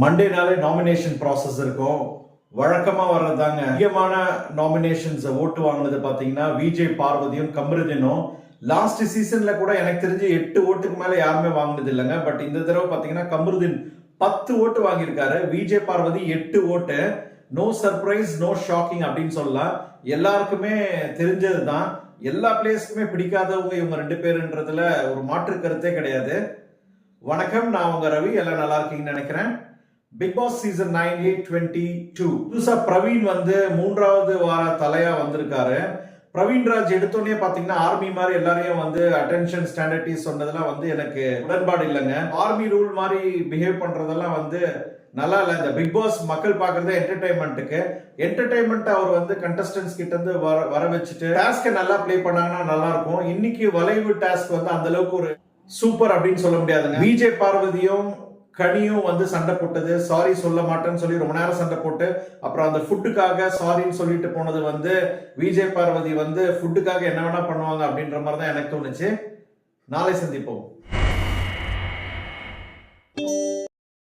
மண்டேனாலே nomination process இருக்கும். வழக்கமாக வர்றதாங்க அதிகமான நாமினேஷன்ஸ் ஓட்டு வாங்கினது பார்த்தீங்கன்னா விஜய் பார்வதியும் கமருதினும். லாஸ்ட் சீசன்ல கூட எனக்கு தெரிஞ்சு எட்டு ஓட்டுக்கு மேல யாருமே வாங்கினது இல்லைங்க. பட் இந்த தடவை பார்த்தீங்கன்னா கமருதின் பத்து ஓட்டு வாங்கியிருக்காரு. விஜய் பார்வதி எட்டு ஓட்டு. நோ சர்ப்ரைஸ் நோ ஷாக்கிங் அப்படின்னு சொல்லலாம். எல்லாருக்குமே தெரிஞ்சது தான் எல்லா பிளேஸ்க்குமே பிடிக்காதவங்க இவங்க ரெண்டு பேருன்றதுல ஒரு மாற்று கருத்தே கிடையாது. வணக்கம் நான் உங்க ரவி. எல்லாம் நல்லா இருக்கீங்கன்னு நினைக்கிறேன். Bigg Boss season nine eight twenty two புதுசா பிரவீன் வந்து மூன்றாவது வார தலையா வந்திருக்காரு. பிரவீன்ராஜ் எடுத்தோடனே பார்த்தீங்கன்னா ஆர்மி மாதிரி எல்லாரையும் வந்து அட்டென்ஷன் ஸ்டாண்டர்டிஸ் சொன்னதெல்லாம் வந்து எனக்கு உடன்பாடு இல்லைங்க. ஆர்மி ரூல் மாதிரி பிஹேவ் பண்ணுறதெல்லாம் வந்து நல்லா இல்லை. இந்த பிக் பாஸ் மக்கள் பார்க்குறது என்டர்டைன்மெண்ட்டுக்கு என்டர்டைன்மெண்ட் அவர் வந்து கண்டஸ்டன்ஸ் கிட்ட இருந்து வர வர வச்சுட்டு டாஸ்க்கை நல்லா ப்ளே பண்ணாங்கன்னா நல்லா இருக்கும். இன்னைக்கு வளைவு டாஸ்க் வந்து அந்த அளவுக்கு ஒரு சூப்பர் அப்படின்னு சொல்ல முடியாதுங்க. விஜய் பார்வதியும் கனியும் வந்து சண்டை போட்டது சாரி சொல்ல மாட்டேன்னு சொல்லி ரொம்ப நேரம் சண்டை போட்டு அப்புறம் அந்த ஃபுட்டுக்காக சாரின்னு சொல்லிட்டு போனது வந்து விஜய் பார்வதி வந்து ஃபுட்டுக்காக என்ன வேணா பண்ணுவாங்க அப்படின்ற மாதிரி தான் எனக்கு தோணுச்சு. நாளை சந்திப்போம்.